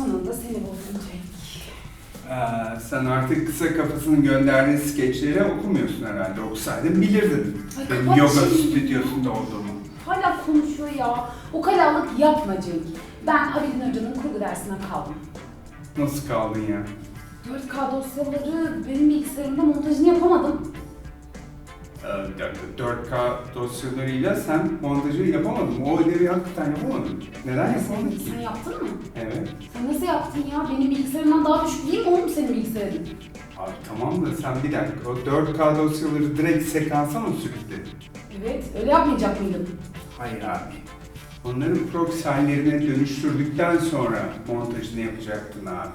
Sonunda seni buldum Cenk. Ee, sen artık kısa kafasının gönderdiği skeçleri okumuyorsun herhalde. Okusaydın bilirdin. Ay, Benim kapat yoga şimdi. stüdyosunda olduğumu. Hala konuşuyor ya. O kalalık yapma Cenk. Ben Abidin Hoca'nın kurgu dersine kaldım. Nasıl kaldın ya? 4K dosyaları benim bilgisayarımda montajını yapamadım. Ee, bir dakika, 4K dosyalarıyla sen montajı yapamadın. O ödevi hakikaten yapamadın. Neden yapamadın ki? Sen yaptın mı? Evet. Sen nasıl yaptın ya? Benim bilgisayarımdan daha düşük değil mi oğlum senin bilgisayarın? Abi tamam da sen bir dakika o 4K dosyaları direkt sekansa mı sürükledin? Evet, öyle yapmayacak mıydın? Hayır abi. Onların proxy dönüştürdükten sonra montajını yapacaktın abi.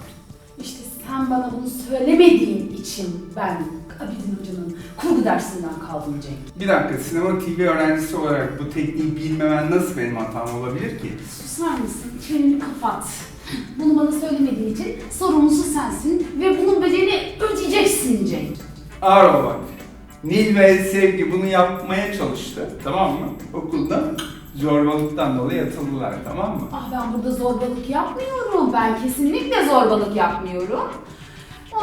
İşte sen bana bunu söylemediğin için ben Abidin Hoca'nın kurgu dersinden kaldım Cenk. Bir dakika, sinema TV öğrencisi olarak bu tekniği bilmemen nasıl benim hatam olabilir ki? Susar mısın? Çeneni kapat. Bunu bana söylemediğin için sorumlusu sensin ve bunun bedelini ödeyeceksin Cenk. Ağır ol bak. Nil ve Sevgi bunu yapmaya çalıştı, tamam mı? Okulda zorbalıktan dolayı atıldılar, tamam mı? Ah ben burada zorbalık yapmıyorum. Ben kesinlikle zorbalık yapmıyorum.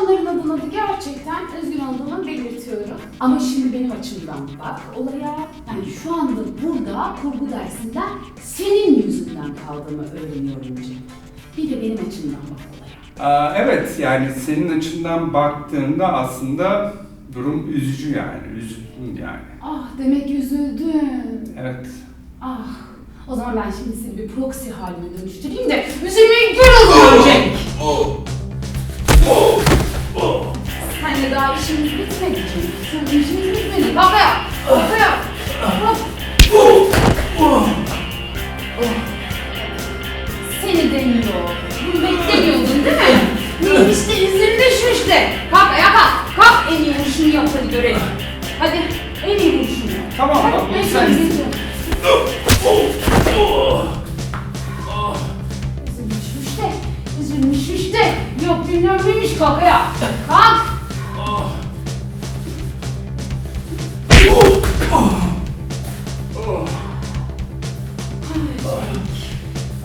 Onların adına da gerçekten üzgün olduğumu belirtiyorum. Ama şimdi benim açımdan bak olaya. Ben şu anda burada kurgu dersinden senin yüzünden kaldığımı öğreniyorum Cenk. Bir de benim açımdan bak olaya. Aa, evet, yani senin açından baktığında aslında durum üzücü yani, üzüldüm yani. Ah demek üzüldün. Evet. Ah o zaman ben şimdi seni bir proxy haline dönüştüreyim de üzülmeyi gör o zaman Cenk. Senle daha işimiz bitmedi Cenk. Seninle işimiz bitmedi. Bak ya. Bak ya. Bak. Oh. Seni demiyor. Bunu beklemiyordun değil mi? Neymiş de izin düşmüş de. Kalk ayağa kalk. Kalk en iyi vuruşunu yap hadi görelim. Bilmem neymiş kalk ayağa. Kalk.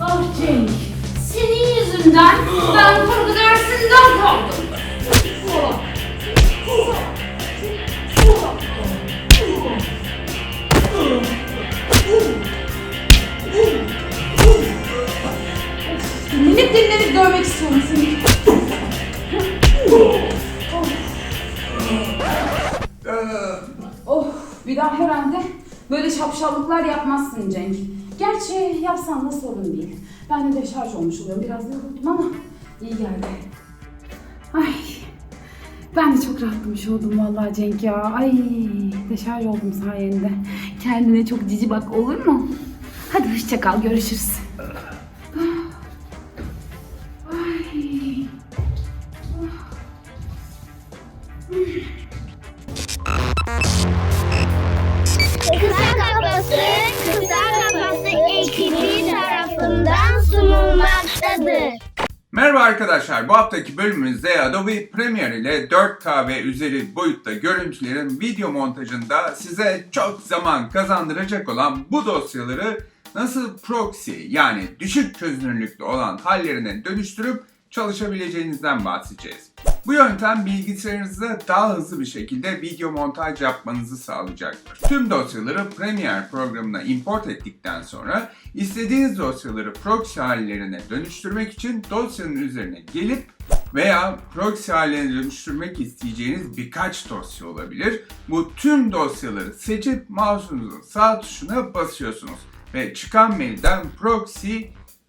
Ah Cenk, senin yüzünden ben kurgu dersinden kaldım. Dinlenip dinlenip görmek istiyorum seni. Bir daha herhalde böyle şapşallıklar yapmazsın Cenk. Gerçi yapsan da sorun değil. Ben de deşarj olmuş oluyorum. Biraz yoruldum ama iyi geldi. Ay, ben de çok rahatlamış oldum vallahi Cenk ya. Ay, deşarj oldum sayende. Kendine çok cici bak olur mu? Hadi hoşça kal, görüşürüz. Sunulmaktadır. Merhaba arkadaşlar, bu haftaki bölümümüzde Adobe Premiere ile 4K ve üzeri boyutta görüntülerin video montajında size çok zaman kazandıracak olan bu dosyaları nasıl proxy yani düşük çözünürlüklü olan hallerine dönüştürüp çalışabileceğinizden bahsedeceğiz. Bu yöntem bilgisayarınızda daha hızlı bir şekilde video montaj yapmanızı sağlayacaktır. Tüm dosyaları Premiere programına import ettikten sonra istediğiniz dosyaları proxy hallerine dönüştürmek için dosyanın üzerine gelip veya proxy haline dönüştürmek isteyeceğiniz birkaç dosya olabilir. Bu tüm dosyaları seçip mouse'unuzun sağ tuşuna basıyorsunuz ve çıkan menüden proxy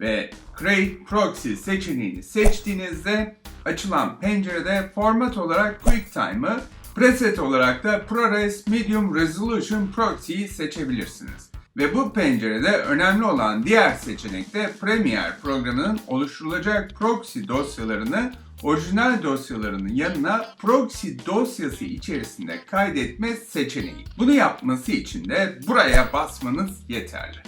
ve Create Proxy seçeneğini seçtiğinizde açılan pencerede format olarak QuickTime'ı, preset olarak da ProRes Medium Resolution Proxy'yi seçebilirsiniz. Ve bu pencerede önemli olan diğer seçenek de Premiere programının oluşturulacak proxy dosyalarını orijinal dosyalarının yanına proxy dosyası içerisinde kaydetme seçeneği. Bunu yapması için de buraya basmanız yeterli.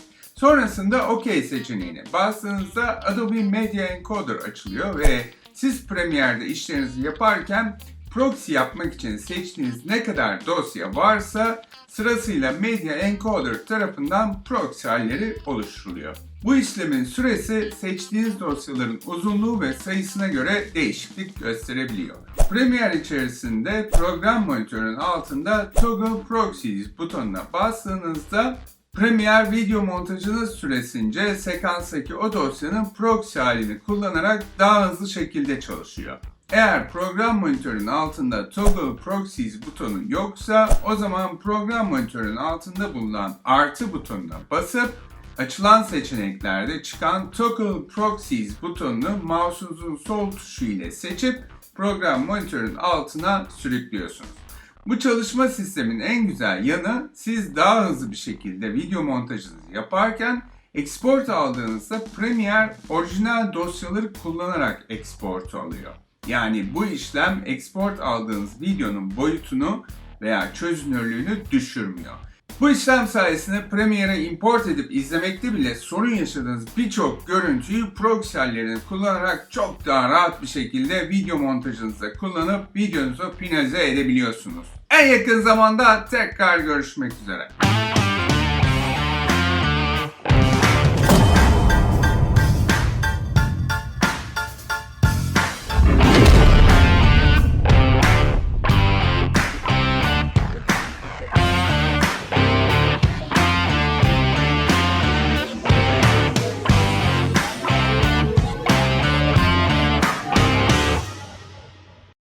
Sonrasında OK seçeneğine bastığınızda Adobe Media Encoder açılıyor ve siz Premiere'de işlerinizi yaparken proxy yapmak için seçtiğiniz ne kadar dosya varsa sırasıyla Media Encoder tarafından proxy halleri oluşturuluyor. Bu işlemin süresi seçtiğiniz dosyaların uzunluğu ve sayısına göre değişiklik gösterebiliyor. Premiere içerisinde program monitörünün altında Toggle Proxies butonuna bastığınızda Premiere video montajınız süresince sekanstaki o dosyanın proxy halini kullanarak daha hızlı şekilde çalışıyor. Eğer program monitörünün altında Toggle Proxies butonu yoksa o zaman program monitörünün altında bulunan artı butonuna basıp açılan seçeneklerde çıkan Toggle Proxies butonunu mouse'unuzun sol tuşu ile seçip program monitörün altına sürüklüyorsunuz. Bu çalışma sistemin en güzel yanı siz daha hızlı bir şekilde video montajınızı yaparken export aldığınızda Premiere orijinal dosyaları kullanarak export alıyor. Yani bu işlem export aldığınız videonun boyutunu veya çözünürlüğünü düşürmüyor. Bu işlem sayesinde Premiere'e import edip izlemekte bile sorun yaşadığınız birçok görüntüyü proxy hallerini kullanarak çok daha rahat bir şekilde video montajınızda kullanıp videonuzu finalize edebiliyorsunuz. En yakın zamanda tekrar görüşmek üzere.